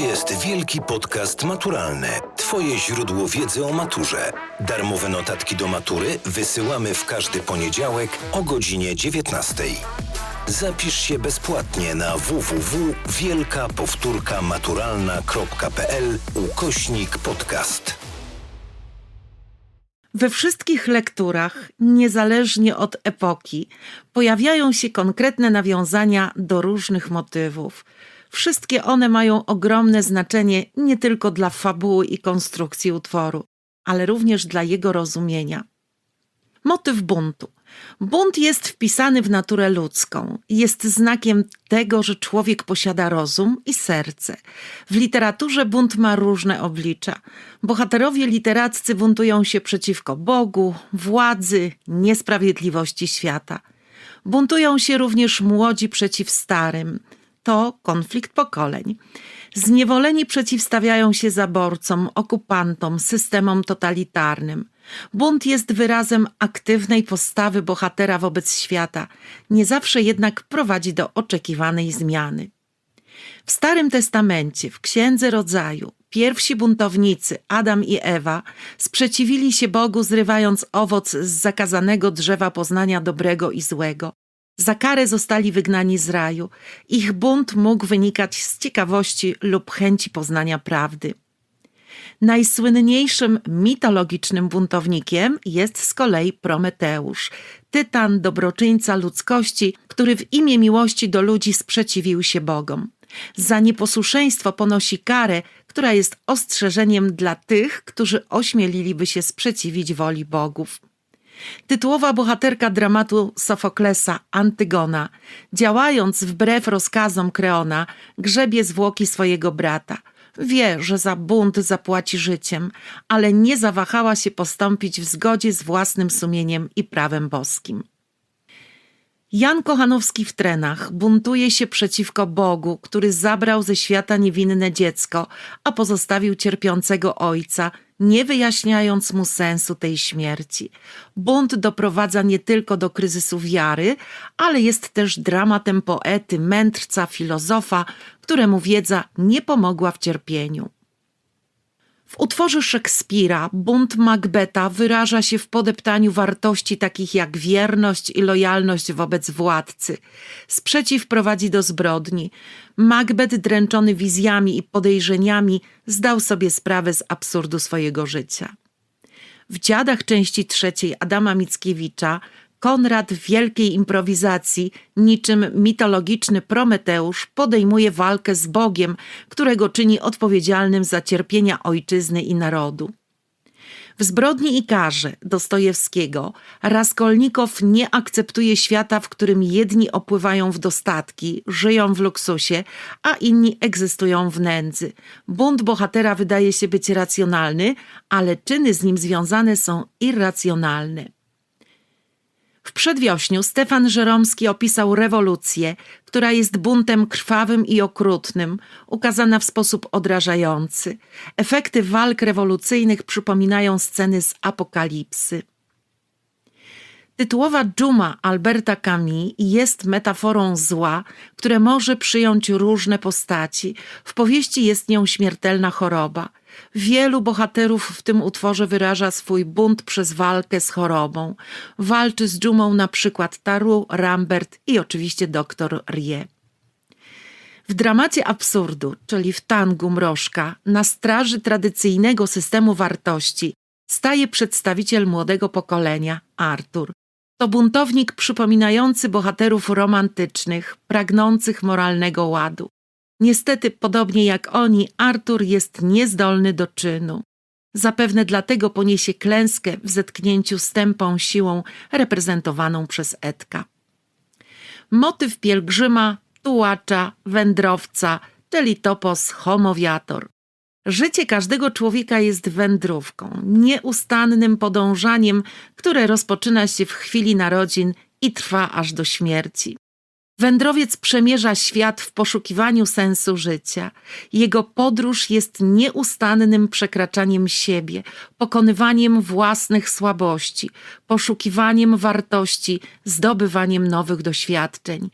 jest Wielki Podcast Maturalny. Twoje źródło wiedzy o maturze. Darmowe notatki do matury wysyłamy w każdy poniedziałek o godzinie 19. Zapisz się bezpłatnie na www.wielkapowtórkamaturalna.pl ukośnik podcast. We wszystkich lekturach, niezależnie od epoki, pojawiają się konkretne nawiązania do różnych motywów. Wszystkie one mają ogromne znaczenie nie tylko dla fabuły i konstrukcji utworu, ale również dla jego rozumienia. Motyw buntu. Bunt jest wpisany w naturę ludzką. Jest znakiem tego, że człowiek posiada rozum i serce. W literaturze bunt ma różne oblicza. Bohaterowie literaccy buntują się przeciwko Bogu, władzy, niesprawiedliwości świata. Buntują się również młodzi przeciw starym. To konflikt pokoleń. Zniewoleni przeciwstawiają się zaborcom, okupantom, systemom totalitarnym. Bunt jest wyrazem aktywnej postawy bohatera wobec świata, nie zawsze jednak prowadzi do oczekiwanej zmiany. W Starym Testamencie, w Księdze Rodzaju, pierwsi buntownicy, Adam i Ewa, sprzeciwili się Bogu, zrywając owoc z zakazanego drzewa poznania dobrego i złego. Za karę zostali wygnani z raju. Ich bunt mógł wynikać z ciekawości lub chęci poznania prawdy. Najsłynniejszym mitologicznym buntownikiem jest z kolei Prometeusz, tytan dobroczyńca ludzkości, który w imię miłości do ludzi sprzeciwił się Bogom. Za nieposłuszeństwo ponosi karę, która jest ostrzeżeniem dla tych, którzy ośmieliliby się sprzeciwić woli bogów. Tytułowa bohaterka dramatu Sofoklesa, Antygona, działając wbrew rozkazom Kreona, grzebie zwłoki swojego brata. Wie, że za bunt zapłaci życiem, ale nie zawahała się postąpić w zgodzie z własnym sumieniem i prawem boskim. Jan Kochanowski w trenach buntuje się przeciwko Bogu, który zabrał ze świata niewinne dziecko, a pozostawił cierpiącego ojca, nie wyjaśniając mu sensu tej śmierci. Bunt doprowadza nie tylko do kryzysu wiary, ale jest też dramatem poety, mędrca, filozofa, któremu wiedza nie pomogła w cierpieniu. W utworze Szekspira bunt Macbeta wyraża się w podeptaniu wartości takich jak wierność i lojalność wobec władcy. Sprzeciw prowadzi do zbrodni. Macbeth, dręczony wizjami i podejrzeniami, zdał sobie sprawę z absurdu swojego życia. W Dziadach części trzeciej Adama Mickiewicza Konrad w wielkiej improwizacji, niczym mitologiczny Prometeusz, podejmuje walkę z Bogiem, którego czyni odpowiedzialnym za cierpienia ojczyzny i narodu. W zbrodni i karze Dostojewskiego Raskolnikow nie akceptuje świata, w którym jedni opływają w dostatki, żyją w luksusie, a inni egzystują w nędzy. Bunt bohatera wydaje się być racjonalny, ale czyny z nim związane są irracjonalne. W przedwiośniu Stefan Żeromski opisał rewolucję, która jest buntem krwawym i okrutnym, ukazana w sposób odrażający. Efekty walk rewolucyjnych przypominają sceny z apokalipsy. Tytułowa dżuma Alberta Camus jest metaforą zła, które może przyjąć różne postaci. W powieści jest nią śmiertelna choroba. Wielu bohaterów w tym utworze wyraża swój bunt przez walkę z chorobą. Walczy z dżumą na przykład Taru, Rambert i oczywiście doktor Rie. W dramacie absurdu, czyli w tangu mrożka, na straży tradycyjnego systemu wartości staje przedstawiciel młodego pokolenia, Artur. To buntownik przypominający bohaterów romantycznych, pragnących moralnego ładu. Niestety, podobnie jak oni, Artur jest niezdolny do czynu. Zapewne dlatego poniesie klęskę w zetknięciu z tępą siłą reprezentowaną przez Edka. Motyw pielgrzyma, tułacza, wędrowca, czyli topos homowiator. Życie każdego człowieka jest wędrówką, nieustannym podążaniem, które rozpoczyna się w chwili narodzin i trwa aż do śmierci. Wędrowiec przemierza świat w poszukiwaniu sensu życia. Jego podróż jest nieustannym przekraczaniem siebie, pokonywaniem własnych słabości, poszukiwaniem wartości, zdobywaniem nowych doświadczeń.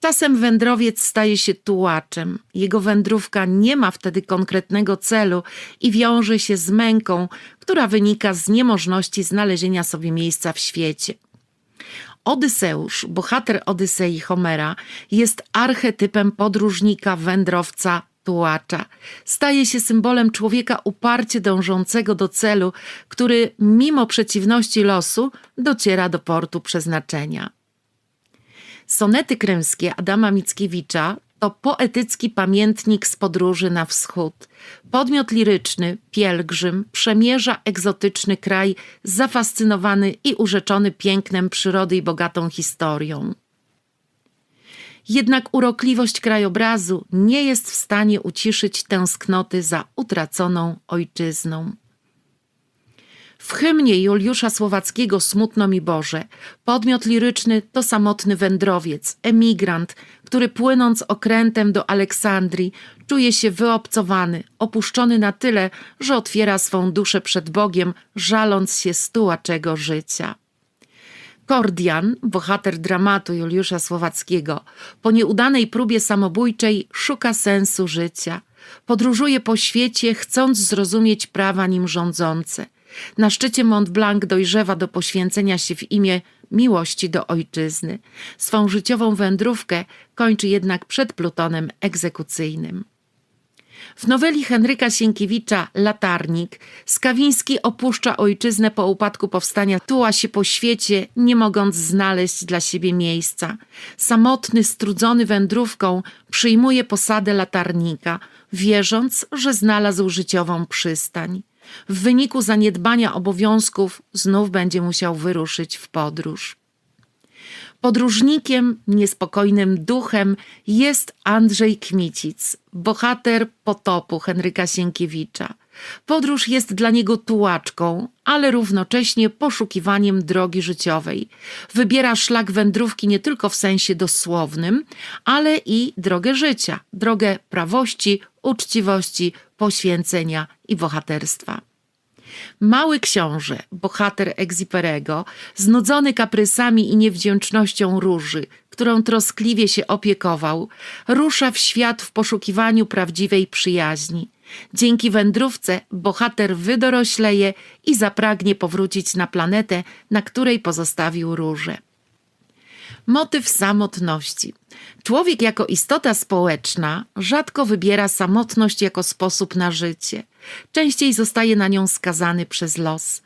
Czasem wędrowiec staje się tułaczem. Jego wędrówka nie ma wtedy konkretnego celu i wiąże się z męką, która wynika z niemożności znalezienia sobie miejsca w świecie. Odyseusz, bohater Odysei Homera, jest archetypem podróżnika, wędrowca, tułacza. Staje się symbolem człowieka uparcie dążącego do celu, który mimo przeciwności losu dociera do portu przeznaczenia. Sonety krymskie Adama Mickiewicza to poetycki pamiętnik z podróży na wschód. Podmiot liryczny, pielgrzym, przemierza egzotyczny kraj, zafascynowany i urzeczony pięknem przyrody i bogatą historią. Jednak urokliwość krajobrazu nie jest w stanie uciszyć tęsknoty za utraconą ojczyzną. W hymnie Juliusza Słowackiego Smutno mi Boże podmiot liryczny to samotny wędrowiec, emigrant, który płynąc okrętem do Aleksandrii czuje się wyobcowany, opuszczony na tyle, że otwiera swą duszę przed Bogiem, żaląc się stułaczego życia. Kordian, bohater dramatu Juliusza Słowackiego, po nieudanej próbie samobójczej szuka sensu życia. Podróżuje po świecie, chcąc zrozumieć prawa nim rządzące. Na szczycie Mont Blanc dojrzewa do poświęcenia się w imię miłości do ojczyzny. Swą życiową wędrówkę kończy jednak przed plutonem egzekucyjnym. W noweli Henryka Sienkiewicza Latarnik Skawiński opuszcza ojczyznę po upadku powstania, tuła się po świecie, nie mogąc znaleźć dla siebie miejsca. Samotny, strudzony wędrówką, przyjmuje posadę latarnika, wierząc, że znalazł życiową przystań. W wyniku zaniedbania obowiązków znów będzie musiał wyruszyć w podróż. Podróżnikiem, niespokojnym duchem jest Andrzej Kmicic, bohater potopu Henryka Sienkiewicza. Podróż jest dla niego tułaczką, ale równocześnie poszukiwaniem drogi życiowej. Wybiera szlak wędrówki nie tylko w sensie dosłownym, ale i drogę życia, drogę prawości, uczciwości, poświęcenia i bohaterstwa. Mały książę, bohater Egziperego, znudzony kaprysami i niewdzięcznością róży, którą troskliwie się opiekował, rusza w świat w poszukiwaniu prawdziwej przyjaźni. Dzięki wędrówce bohater wydorośleje i zapragnie powrócić na planetę, na której pozostawił róże. Motyw samotności. Człowiek jako istota społeczna rzadko wybiera samotność jako sposób na życie. Częściej zostaje na nią skazany przez los.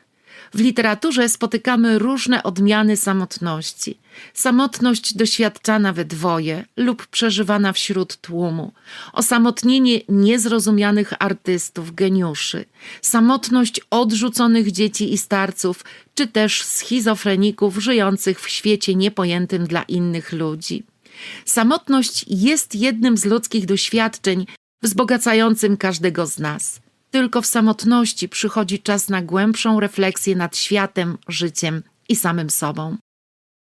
W literaturze spotykamy różne odmiany samotności. Samotność doświadczana we dwoje lub przeżywana wśród tłumu, osamotnienie niezrozumianych artystów, geniuszy, samotność odrzuconych dzieci i starców, czy też schizofreników żyjących w świecie niepojętym dla innych ludzi. Samotność jest jednym z ludzkich doświadczeń wzbogacającym każdego z nas. Tylko w samotności przychodzi czas na głębszą refleksję nad światem, życiem i samym sobą.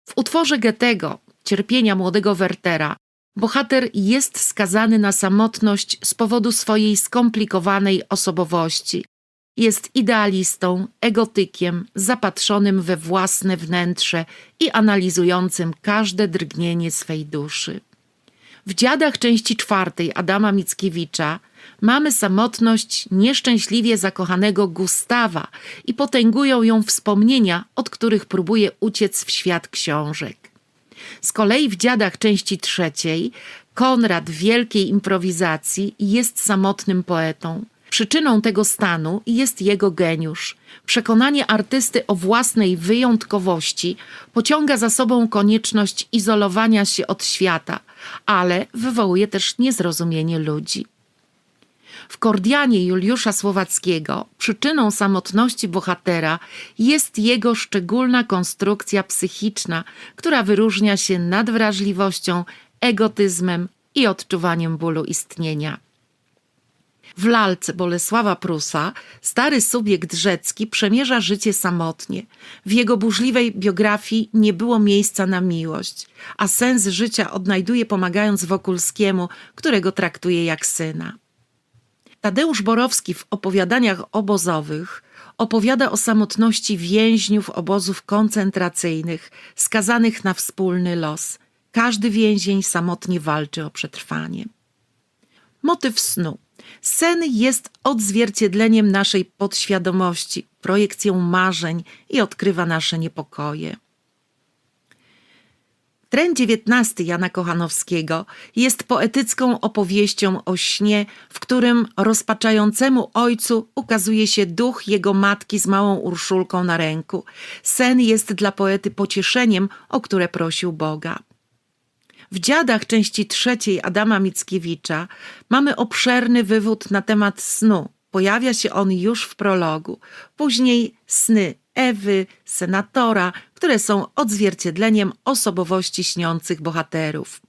W utworze Goethego, Cierpienia młodego Wertera, bohater jest skazany na samotność z powodu swojej skomplikowanej osobowości. Jest idealistą, egotykiem, zapatrzonym we własne wnętrze i analizującym każde drgnienie swej duszy. W dziadach części czwartej Adama Mickiewicza mamy samotność nieszczęśliwie zakochanego Gustawa i potęgują ją wspomnienia, od których próbuje uciec w świat książek. Z kolei w dziadach części trzeciej Konrad wielkiej improwizacji jest samotnym poetą. Przyczyną tego stanu jest jego geniusz. Przekonanie artysty o własnej wyjątkowości pociąga za sobą konieczność izolowania się od świata, ale wywołuje też niezrozumienie ludzi. W Kordianie Juliusza Słowackiego przyczyną samotności bohatera jest jego szczególna konstrukcja psychiczna, która wyróżnia się nadwrażliwością, egotyzmem i odczuwaniem bólu istnienia. W lalce Bolesława Prusa stary subiekt rzecki przemierza życie samotnie. W jego burzliwej biografii nie było miejsca na miłość, a sens życia odnajduje pomagając Wokulskiemu, którego traktuje jak syna. Tadeusz Borowski w opowiadaniach obozowych opowiada o samotności więźniów obozów koncentracyjnych, skazanych na wspólny los. Każdy więzień samotnie walczy o przetrwanie. Motyw snu. Sen jest odzwierciedleniem naszej podświadomości, projekcją marzeń i odkrywa nasze niepokoje. Tren XIX Jana Kochanowskiego jest poetycką opowieścią o śnie, w którym rozpaczającemu ojcu ukazuje się duch jego matki z małą Urszulką na ręku. Sen jest dla poety pocieszeniem, o które prosił Boga. W Dziadach części trzeciej Adama Mickiewicza mamy obszerny wywód na temat snu. Pojawia się on już w prologu. Później sny Ewy, senatora, które są odzwierciedleniem osobowości śniących bohaterów.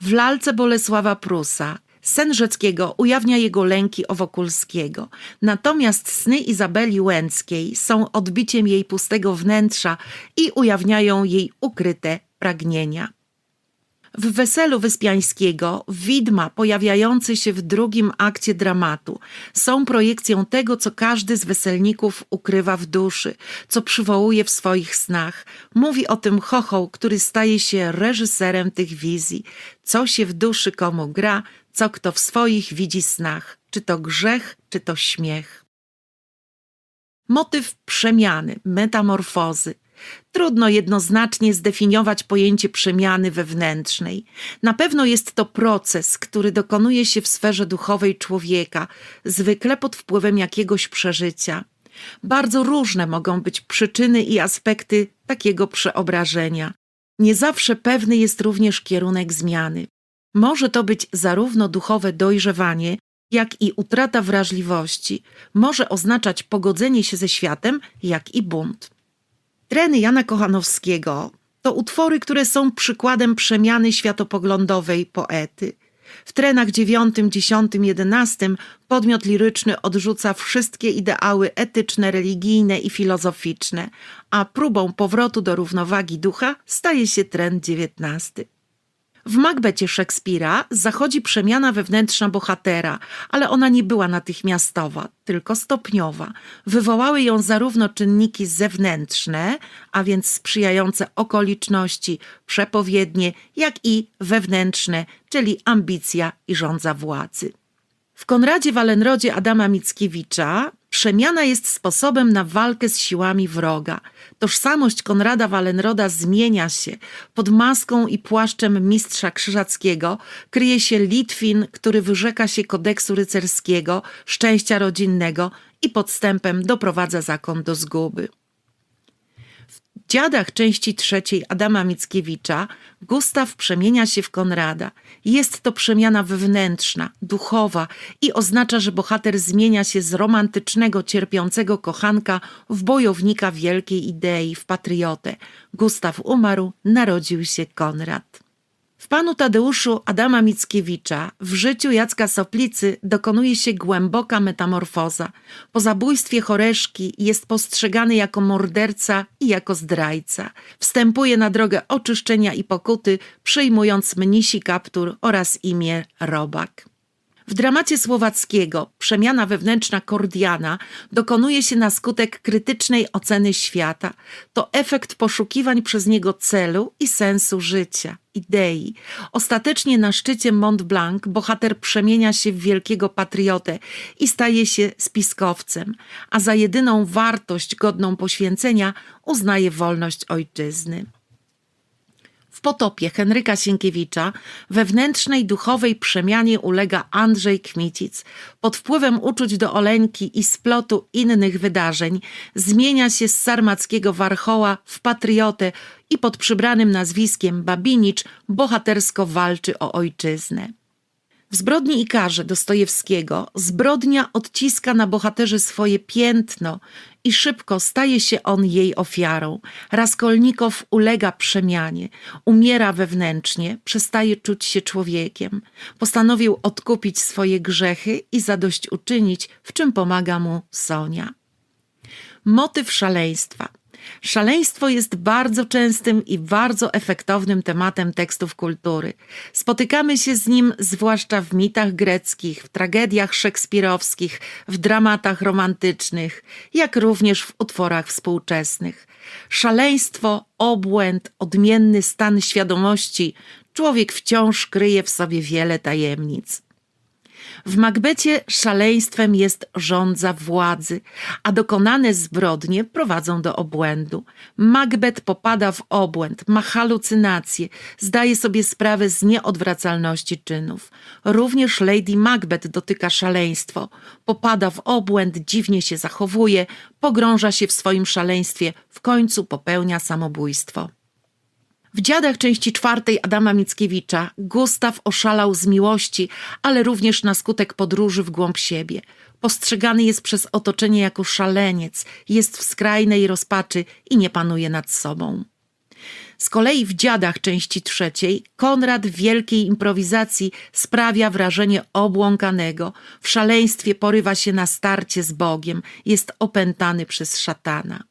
W lalce Bolesława Prusa sen Rzeckiego ujawnia jego lęki o Wokulskiego, natomiast sny Izabeli Łęckiej są odbiciem jej pustego wnętrza i ujawniają jej ukryte pragnienia. W weselu Wyspiańskiego widma pojawiające się w drugim akcie dramatu są projekcją tego, co każdy z weselników ukrywa w duszy, co przywołuje w swoich snach. Mówi o tym chochoł, który staje się reżyserem tych wizji. Co się w duszy komu gra, co kto w swoich widzi snach, czy to grzech, czy to śmiech. Motyw przemiany, metamorfozy. Trudno jednoznacznie zdefiniować pojęcie przemiany wewnętrznej. Na pewno jest to proces, który dokonuje się w sferze duchowej człowieka, zwykle pod wpływem jakiegoś przeżycia. Bardzo różne mogą być przyczyny i aspekty takiego przeobrażenia. Nie zawsze pewny jest również kierunek zmiany. Może to być zarówno duchowe dojrzewanie, jak i utrata wrażliwości, może oznaczać pogodzenie się ze światem, jak i bunt. Treny Jana Kochanowskiego to utwory, które są przykładem przemiany światopoglądowej poety. W trenach dziewiątym, dziesiątym, jedenastym podmiot liryczny odrzuca wszystkie ideały etyczne, religijne i filozoficzne, a próbą powrotu do równowagi ducha staje się tren dziewiętnasty. W Macbecie Szekspira zachodzi przemiana wewnętrzna bohatera, ale ona nie była natychmiastowa, tylko stopniowa. Wywołały ją zarówno czynniki zewnętrzne, a więc sprzyjające okoliczności, przepowiednie, jak i wewnętrzne, czyli ambicja i żądza władzy. W Konradzie Walenrodzie Adama Mickiewicza przemiana jest sposobem na walkę z siłami wroga. Tożsamość Konrada Walenroda zmienia się. Pod maską i płaszczem mistrza krzyżackiego kryje się Litwin, który wyrzeka się kodeksu rycerskiego, szczęścia rodzinnego i podstępem doprowadza zakon do zguby. Dziadach części trzeciej Adama Mickiewicza Gustaw przemienia się w Konrada. Jest to przemiana wewnętrzna, duchowa i oznacza, że bohater zmienia się z romantycznego, cierpiącego kochanka w bojownika wielkiej idei, w patriotę. Gustaw umarł, narodził się Konrad. W panu Tadeuszu Adama Mickiewicza w życiu Jacka Soplicy dokonuje się głęboka metamorfoza. Po zabójstwie Choreszki jest postrzegany jako morderca i jako zdrajca. Wstępuje na drogę oczyszczenia i pokuty, przyjmując mnisi kaptur oraz imię Robak. W dramacie słowackiego przemiana wewnętrzna Kordiana dokonuje się na skutek krytycznej oceny świata. To efekt poszukiwań przez niego celu i sensu życia, idei. Ostatecznie na szczycie Mont Blanc bohater przemienia się w wielkiego patriotę i staje się spiskowcem, a za jedyną wartość godną poświęcenia uznaje wolność ojczyzny. W potopie Henryka Sienkiewicza wewnętrznej duchowej przemianie ulega Andrzej Kmicic. Pod wpływem uczuć do Oleńki i splotu innych wydarzeń zmienia się z sarmackiego warchoła w patriotę i pod przybranym nazwiskiem Babinicz bohatersko walczy o ojczyznę. W zbrodni i karze Dostojewskiego zbrodnia odciska na bohaterze swoje piętno i szybko staje się on jej ofiarą. Raskolnikow ulega przemianie, umiera wewnętrznie, przestaje czuć się człowiekiem. Postanowił odkupić swoje grzechy i zadośćuczynić, w czym pomaga mu Sonia. Motyw szaleństwa. Szaleństwo jest bardzo częstym i bardzo efektownym tematem tekstów kultury. Spotykamy się z nim zwłaszcza w mitach greckich, w tragediach szekspirowskich, w dramatach romantycznych, jak również w utworach współczesnych. Szaleństwo, obłęd, odmienny stan świadomości, człowiek wciąż kryje w sobie wiele tajemnic. W Makbecie szaleństwem jest rządza władzy, a dokonane zbrodnie prowadzą do obłędu. Makbet popada w obłęd, ma halucynacje, zdaje sobie sprawę z nieodwracalności czynów. Również Lady Macbeth dotyka szaleństwo, popada w obłęd, dziwnie się zachowuje, pogrąża się w swoim szaleństwie, w końcu popełnia samobójstwo. W dziadach części czwartej Adama Mickiewicza Gustaw oszalał z miłości, ale również na skutek podróży w głąb siebie. Postrzegany jest przez otoczenie jako szaleniec, jest w skrajnej rozpaczy i nie panuje nad sobą. Z kolei w dziadach części trzeciej Konrad w wielkiej improwizacji sprawia wrażenie obłąkanego, w szaleństwie porywa się na starcie z Bogiem, jest opętany przez szatana.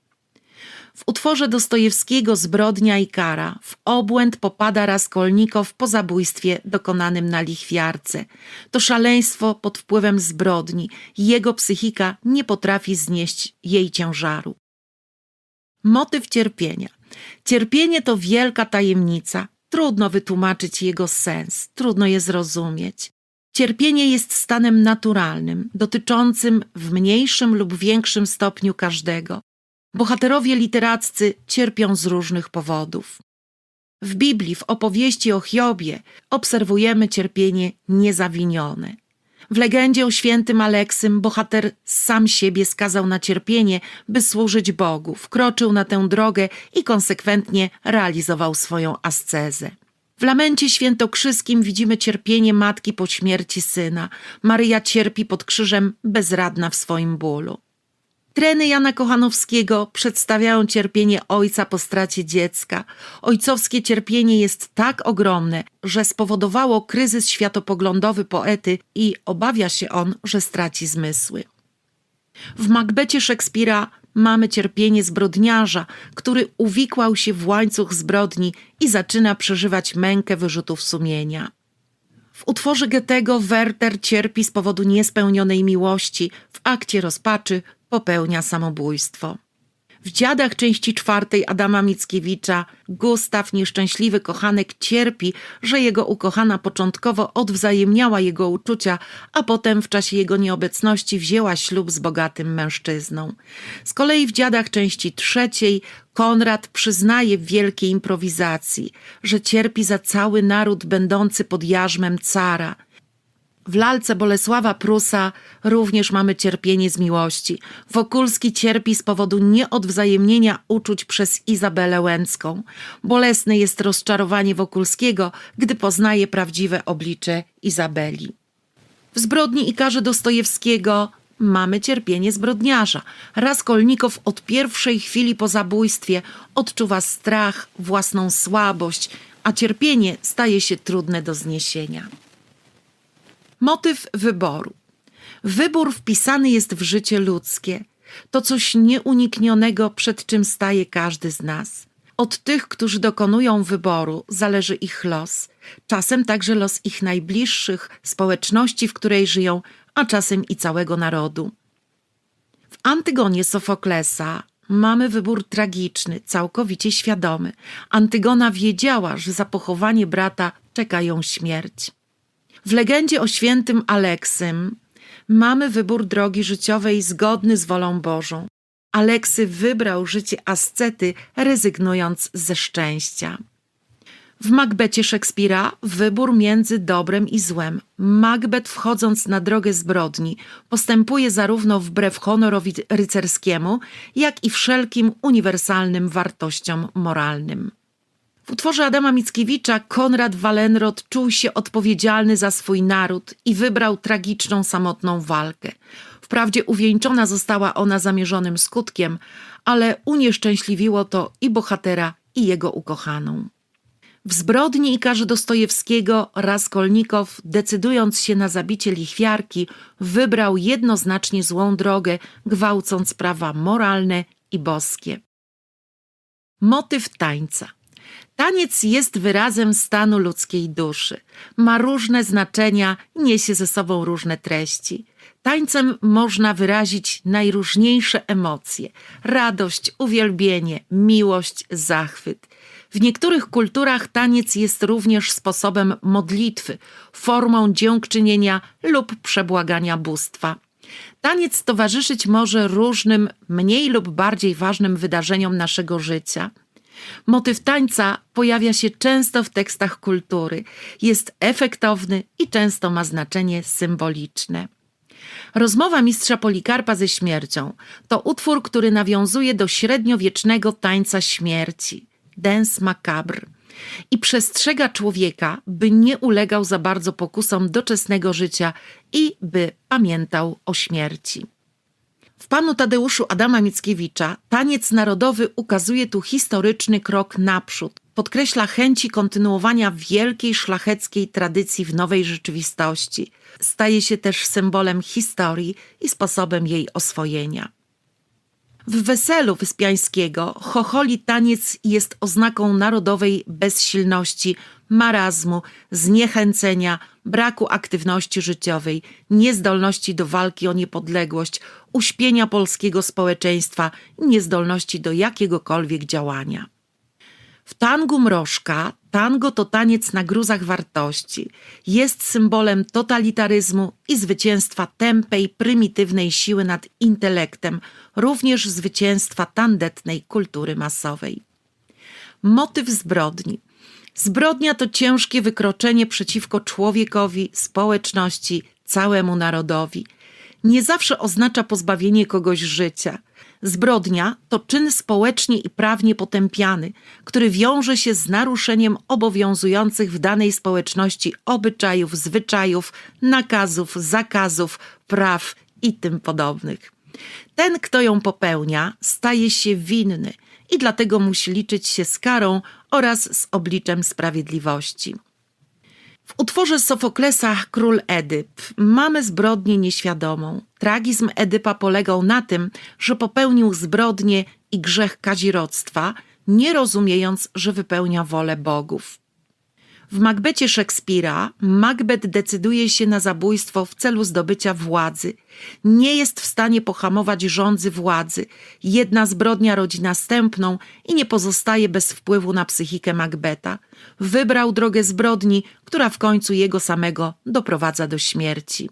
W utworze Dostojewskiego Zbrodnia i kara w obłęd popada Raskolnikow po zabójstwie dokonanym na lichwiarce. To szaleństwo pod wpływem zbrodni. Jego psychika nie potrafi znieść jej ciężaru. Motyw cierpienia. Cierpienie to wielka tajemnica. Trudno wytłumaczyć jego sens, trudno je zrozumieć. Cierpienie jest stanem naturalnym, dotyczącym w mniejszym lub większym stopniu każdego. Bohaterowie literaccy cierpią z różnych powodów. W Biblii, w opowieści o Hiobie, obserwujemy cierpienie niezawinione. W legendzie o świętym Aleksym bohater sam siebie skazał na cierpienie, by służyć Bogu, wkroczył na tę drogę i konsekwentnie realizował swoją ascezę. W lamencie świętokrzyskim widzimy cierpienie matki po śmierci syna. Maryja cierpi pod krzyżem bezradna w swoim bólu. Treny Jana Kochanowskiego przedstawiają cierpienie ojca po stracie dziecka. Ojcowskie cierpienie jest tak ogromne, że spowodowało kryzys światopoglądowy poety i obawia się on, że straci zmysły. W Macbecie Szekspira mamy cierpienie zbrodniarza, który uwikłał się w łańcuch zbrodni i zaczyna przeżywać mękę wyrzutów sumienia. W utworze Goethego Werther cierpi z powodu niespełnionej miłości, w akcie rozpaczy popełnia samobójstwo. W dziadach części czwartej Adama Mickiewicza Gustaw, nieszczęśliwy kochanek, cierpi, że jego ukochana początkowo odwzajemniała jego uczucia, a potem w czasie jego nieobecności wzięła ślub z bogatym mężczyzną. Z kolei w dziadach części trzeciej Konrad przyznaje w wielkiej improwizacji, że cierpi za cały naród będący pod jarzmem cara – w lalce Bolesława Prusa również mamy cierpienie z miłości. Wokulski cierpi z powodu nieodwzajemnienia uczuć przez Izabelę Łęcką. Bolesne jest rozczarowanie Wokulskiego, gdy poznaje prawdziwe oblicze Izabeli. W zbrodni i karze Dostojewskiego mamy cierpienie zbrodniarza. Raskolnikow od pierwszej chwili po zabójstwie odczuwa strach, własną słabość, a cierpienie staje się trudne do zniesienia. Motyw wyboru. Wybór wpisany jest w życie ludzkie. To coś nieuniknionego, przed czym staje każdy z nas. Od tych, którzy dokonują wyboru, zależy ich los, czasem także los ich najbliższych, społeczności, w której żyją, a czasem i całego narodu. W Antygonie Sofoklesa mamy wybór tragiczny, całkowicie świadomy. Antygona wiedziała, że za pochowanie brata czeka ją śmierć. W legendzie o świętym Aleksym mamy wybór drogi życiowej zgodny z wolą Bożą. Aleksy wybrał życie ascety, rezygnując ze szczęścia. W Macbecie Szekspira wybór między dobrem i złem. Macbeth, wchodząc na drogę zbrodni, postępuje zarówno wbrew honorowi rycerskiemu, jak i wszelkim uniwersalnym wartościom moralnym. W utworze Adama Mickiewicza Konrad Wallenrod czuł się odpowiedzialny za swój naród i wybrał tragiczną, samotną walkę. Wprawdzie uwieńczona została ona zamierzonym skutkiem, ale unieszczęśliwiło to i bohatera, i jego ukochaną. W zbrodni i karze Dostojewskiego Raskolnikow, decydując się na zabicie lichwiarki, wybrał jednoznacznie złą drogę, gwałcąc prawa moralne i boskie. Motyw tańca. Taniec jest wyrazem stanu ludzkiej duszy. Ma różne znaczenia, niesie ze sobą różne treści. Tańcem można wyrazić najróżniejsze emocje: radość, uwielbienie, miłość, zachwyt. W niektórych kulturach taniec jest również sposobem modlitwy, formą dziękczynienia lub przebłagania bóstwa. Taniec towarzyszyć może różnym, mniej lub bardziej ważnym wydarzeniom naszego życia. Motyw tańca pojawia się często w tekstach kultury, jest efektowny i często ma znaczenie symboliczne. Rozmowa mistrza Polikarpa ze śmiercią to utwór, który nawiązuje do średniowiecznego tańca śmierci, dance macabre, i przestrzega człowieka, by nie ulegał za bardzo pokusom doczesnego życia i by pamiętał o śmierci. W panu Tadeuszu Adama Mickiewicza taniec narodowy ukazuje tu historyczny krok naprzód. Podkreśla chęci kontynuowania wielkiej szlacheckiej tradycji w nowej rzeczywistości. Staje się też symbolem historii i sposobem jej oswojenia. W weselu Wyspiańskiego chocholi taniec jest oznaką narodowej bezsilności, marazmu, zniechęcenia, braku aktywności życiowej, niezdolności do walki o niepodległość, uśpienia polskiego społeczeństwa, niezdolności do jakiegokolwiek działania. W tangu mrożka tango to taniec na gruzach wartości. Jest symbolem totalitaryzmu i zwycięstwa tępej, prymitywnej siły nad intelektem, również zwycięstwa tandetnej kultury masowej. Motyw zbrodni. Zbrodnia to ciężkie wykroczenie przeciwko człowiekowi, społeczności, całemu narodowi. Nie zawsze oznacza pozbawienie kogoś życia. Zbrodnia to czyn społecznie i prawnie potępiany, który wiąże się z naruszeniem obowiązujących w danej społeczności obyczajów, zwyczajów, nakazów, zakazów, praw i tym podobnych. Ten, kto ją popełnia, staje się winny i dlatego musi liczyć się z karą oraz z obliczem sprawiedliwości. W utworze Sofoklesa Król Edyp mamy zbrodnię nieświadomą. Tragizm Edypa polegał na tym, że popełnił zbrodnię i grzech kazirodztwa, nie rozumiejąc, że wypełnia wolę bogów. W Macbecie Szekspira Macbeth decyduje się na zabójstwo w celu zdobycia władzy. Nie jest w stanie pohamować rządzy władzy. Jedna zbrodnia rodzi następną i nie pozostaje bez wpływu na psychikę Macbeta. Wybrał drogę zbrodni, która w końcu jego samego doprowadza do śmierci.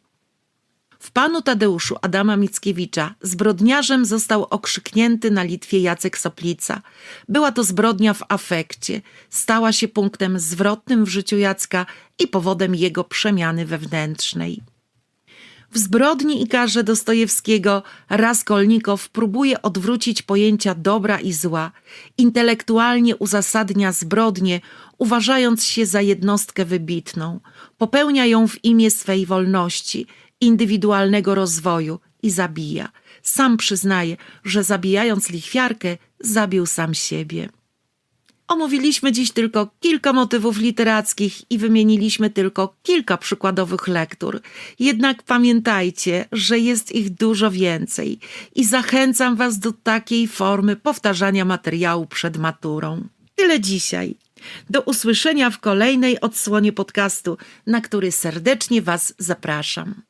W panu Tadeuszu Adama Mickiewicza zbrodniarzem został okrzyknięty na Litwie Jacek Soplica. Była to zbrodnia w afekcie. Stała się punktem zwrotnym w życiu Jacka i powodem jego przemiany wewnętrznej. W zbrodni i karze Dostojewskiego Raskolnikow próbuje odwrócić pojęcia dobra i zła, intelektualnie uzasadnia zbrodnię, uważając się za jednostkę wybitną. Popełnia ją w imię swej wolności, indywidualnego rozwoju i zabija. Sam przyznaje, że zabijając lichwiarkę, zabił sam siebie. Omówiliśmy dziś tylko kilka motywów literackich i wymieniliśmy tylko kilka przykładowych lektur. Jednak pamiętajcie, że jest ich dużo więcej i zachęcam Was do takiej formy powtarzania materiału przed maturą. Tyle dzisiaj. Do usłyszenia w kolejnej odsłonie podcastu, na który serdecznie Was zapraszam.